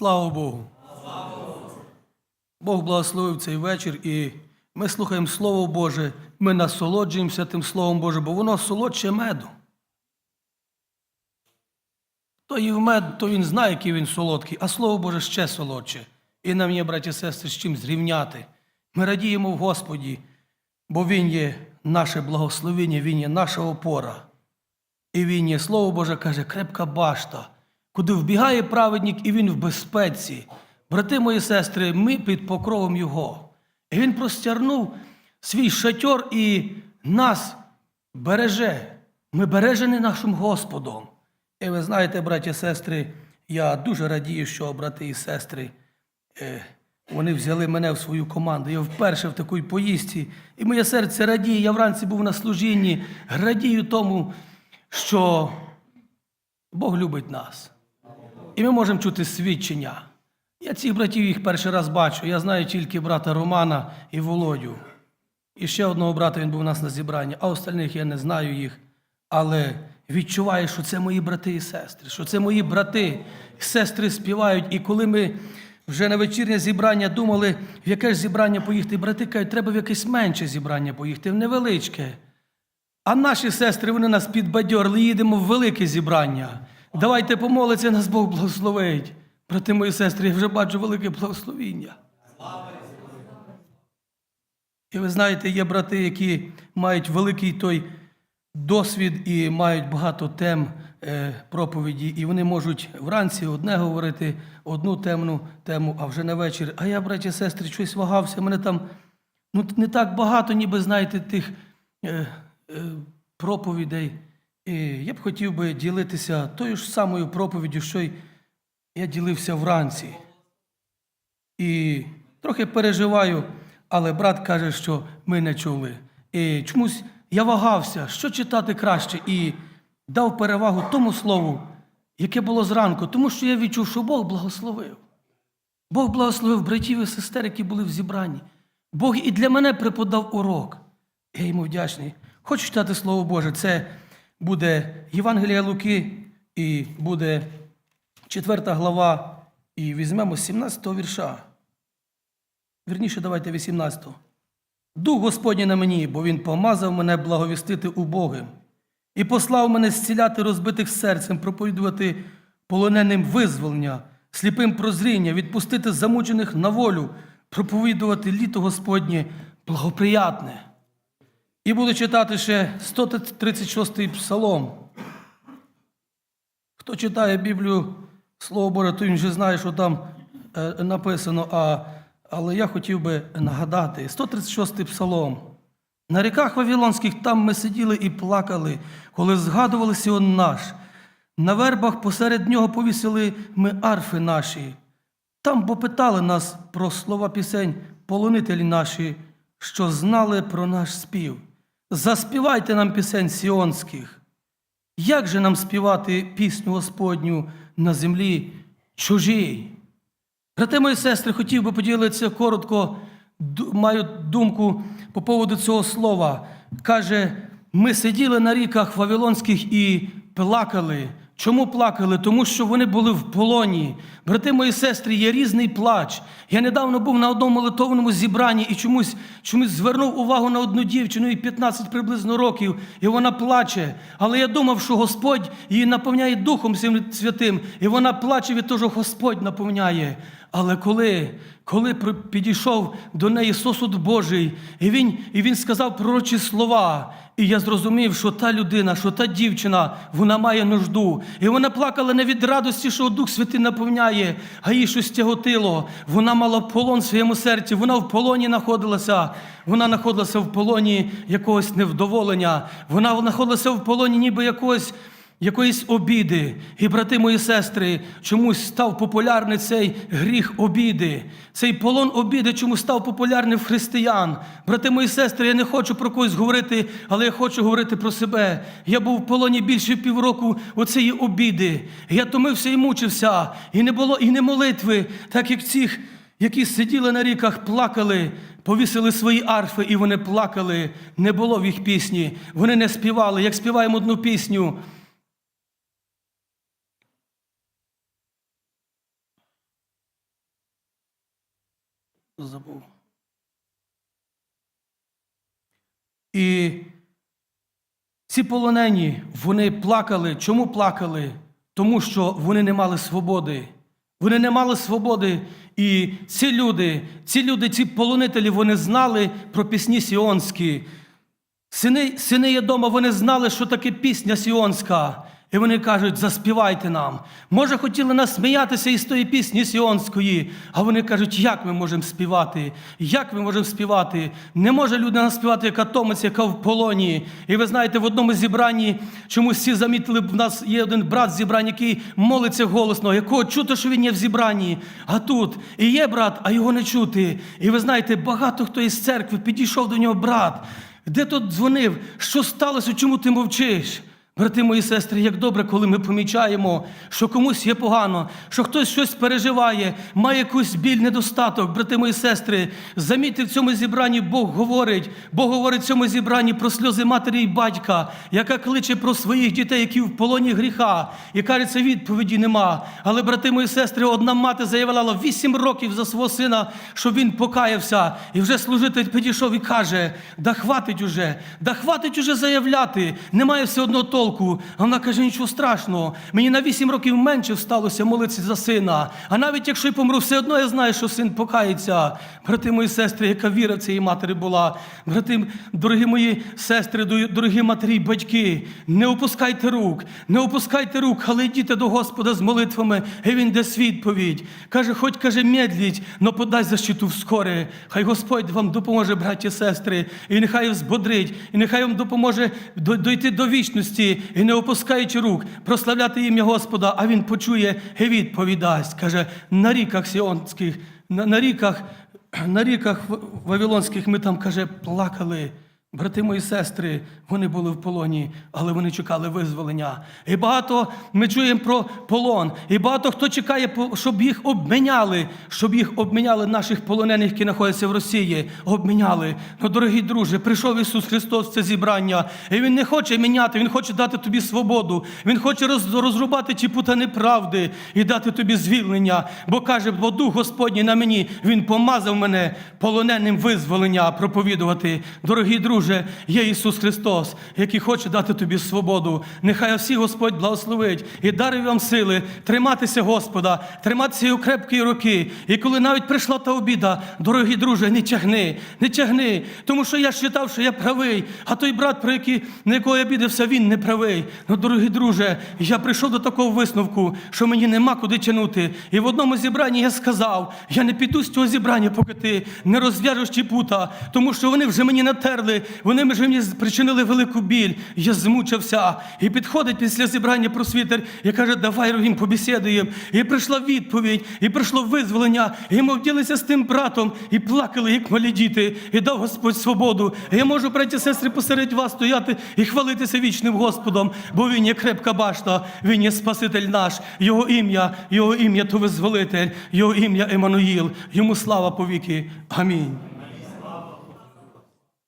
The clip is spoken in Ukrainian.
Слава Богу! Бог благословив цей вечір, і ми слухаємо Слово Боже, ми насолоджуємося тим Словом Божим, бо воно солодше меду. Хто їв мед, то він знає, який він солодкий, а Слово Боже ще солодше. І нам є, браті і сестри, з чим зрівняти. Ми радіємо в Господі, бо Він є наше благословення, Він є наша опора. І він є, Слово Боже каже, крепка башта, куди вбігає праведник, і він в безпеці. Брати мої сестри, ми під покровом Його. І Він простягнув свій шатьор і нас береже. Ми бережені нашим Господом. І ви знаєте, браті і сестри, я дуже радію, що брати і сестри, е, вони взяли мене в свою команду. Я вперше в такій поїздці. І моє серце радіє. Я вранці був на служінні, радію тому, що Бог любить нас. І ми можемо чути свідчення. Я цих братів їх перший раз бачу. Я знаю тільки брата Романа і Володю. І ще одного брата він був у нас на зібранні, а остальних я не знаю їх. Але відчуваю, що це мої брати і сестри, що це мої брати і сестри співають. І коли ми вже на вечірнє зібрання думали, в яке ж зібрання поїхати, брати кажуть, треба в якесь менше зібрання поїхати, в невеличке. А наші сестри, вони нас підбадьорили, їдемо в велике зібрання. Давайте помолиться, нас Бог благословить. Брати мої сестри, я вже бачу велике благословіння. І ви знаєте, є брати, які мають великий той досвід і мають багато тем е, проповіді, і вони можуть вранці одне говорити, одну темну тему, а вже на вечір. А я, браті сестри, щось вагався. Мене там ну, не так багато, ніби знаєте, тих е, е, проповідей. І я б хотів би ділитися тою ж самою проповіддю, що й я ділився вранці. І трохи переживаю, але брат каже, що ми не чули. І чомусь я вагався, що читати краще, і дав перевагу тому слову, яке було зранку, тому що я відчув, що Бог благословив. Бог благословив братів і сестер, які були в зібранні. Бог і для мене преподав урок. Я йому вдячний. Хочу читати Слово Боже. Це буде Євангелія Луки, і буде 4 глава, і візьмемо з 17 вірша. Вірніше, давайте 18. Дух Господній на мені, бо Він помазав мене благовістити убогим і послав мене зціляти розбитих серцем, проповідувати полоненим визволення, сліпим прозріння, відпустити замучених на волю, проповідувати літо Господнє благоприятне. І буду читати ще 136-й псалом. Хто читає Біблію, Слово Боже, то він вже знає, що там е, написано. А, але я хотів би нагадати: 136-й псалом. На ріках Вавилонських там ми сиділи і плакали, коли згадували Сіон наш. На вербах посеред нього повісили ми арфи наші. Там попитали нас про слова пісень, полонителі наші, що знали про наш спів. Заспівайте нам пісень сіонських. Як же нам співати пісню Господню на землі чужій? Брати мої сестри, хотів би поділитися коротко, маю думку по поводу цього слова. Каже, ми сиділи на ріках Вавилонських і плакали. Чому плакали? Тому що вони були в полоні. Брати мої сестри, є різний плач. Я недавно був на одному молитовному зібранні і чомусь, чомусь звернув увагу на одну дівчину, їй 15 приблизно років, і вона плаче. Але я думав, що Господь її наповняє Духом Святим- і вона плаче від того, що Господь наповняє. Але коли, коли підійшов до неї сосуд Божий, і він, і він сказав пророчі слова, і я зрозумів, що та людина, що та дівчина, вона має нужду. І вона плакала не від радості, що Дух Святий наповняє, а їй щось тяготило. Вона мала полон в своєму серці, вона в полоні знаходилася. Вона знаходилася в полоні якогось невдоволення. Вона знаходилася в полоні ніби якогось якоїсь обіди. І, брати мої сестри, чомусь став популярний цей гріх обіди. Цей полон обіди чомусь став популярний в християн. Брати мої сестри, я не хочу про когось говорити, але я хочу говорити про себе. Я був в полоні більше півроку оцієї обіди. Я томився і мучився, і не було і не молитви, так як цих. Які сиділи на ріках, плакали, повісили свої арфи, і вони плакали. Не було в їх пісні. Вони не співали. Як співаємо одну пісню, забув. І ці полонені, вони плакали. Чому плакали? Тому що вони не мали свободи. Вони не мали свободи. І ці люди, ці люди, ці полонителі, вони знали про пісні сіонські. Сини, сини Єдома, вони знали, що таке пісня сіонська. І вони кажуть, заспівайте нам. Може, хотіли нас сміятися із тої пісні сіонської, а вони кажуть, як ми можемо співати? Як ми можемо співати? Не може людина співати, яка томиться, яка в полоні. І ви знаєте, в одному зібранні чомусь всі замітили, в нас є один брат з зібрань, який молиться голосно, якого чути, що він є в зібранні. А тут і є брат, а його не чути. І ви знаєте, багато хто із церкви підійшов до нього брат. Де тут дзвонив? Що сталося? Чому ти мовчиш? Брати мої сестри, як добре, коли ми помічаємо, що комусь є погано, що хтось щось переживає, має якийсь біль, недостаток. Брати мої сестри, замітьте, в цьому зібранні Бог говорить, Бог говорить в цьому зібранні про сльози матері і батька, яка кличе про своїх дітей, які в полоні гріха, і кажеться, відповіді нема. Але, брати мої сестри, одна мати заявляла вісім років за свого сина, щоб він покаявся, і вже служитель підійшов і каже: да хватить уже, да хватить уже заявляти, немає все одно толку. А вона каже, нічого страшного. Мені на вісім років менше сталося молитися за сина. А навіть якщо й помру, все одно я знаю, що син покається. Брати мої сестри, яка віра цієї матері була. Брати, дорогі мої сестри, дорогі матері, батьки, не опускайте рук, не опускайте рук, але йдіть до Господа з молитвами, і він дасть відповідь. Каже, хоч каже, медліть, но подай защиту вскоре. Хай Господь вам допоможе, браті, сестри, і нехай взбодрить, і нехай вам допоможе до- дойти до вічності і не опускаючи рук, прославляти ім'я Господа, а він почує і відповідасть. Каже, на ріках сіонських, на, на ріках, на ріках Вавилонських ми там, каже, плакали. Брати мої сестри, вони були в полоні, але вони чекали визволення. І багато ми чуємо про полон. І багато хто чекає, щоб їх обміняли, щоб їх обміняли наших полонених, які знаходяться в Росії. Обміняли. Ну, дорогі друзі, прийшов Ісус Христос в це зібрання. І Він не хоче міняти, Він хоче дати тобі свободу. Він хоче розрубати ті пута неправди і дати тобі звільнення. Бо каже, бо Дух Господній на мені, Він помазав мене полоненим визволення проповідувати. Дорогі друзі, є Ісус Христос, який хоче дати тобі свободу. Нехай всі Господь благословить і дарує вам сили триматися Господа, триматися його крепкі руки. І коли навіть прийшла та обіда, дорогі друже, не тягни, не тягни, тому що я вважав, що я правий, а той брат, про який, на якого я обідався, він не правий. Ну, дорогі друже, я прийшов до такого висновку, що мені нема куди тягнути. І в одному зібранні я сказав: я не піду з цього зібрання, поки ти не розв'яжеш ті пута, тому що вони вже мені натерли, вони вже мені причинили велику біль. Я змучився. І підходить після зібрання просвітер і каже, давай Рогім, побесідуємо. І прийшла відповідь, і прийшло визволення. І ми вділися з тим братом і плакали, як малі діти, і дав Господь свободу. І я можу, браті сестри, посеред вас стояти і хвалитися вічним Господом, бо Він є крепка башта, Він є Спаситель наш, Його ім'я, Його ім'я то визволитель, Його ім'я Еммануїл. Йому слава повіки. Амінь.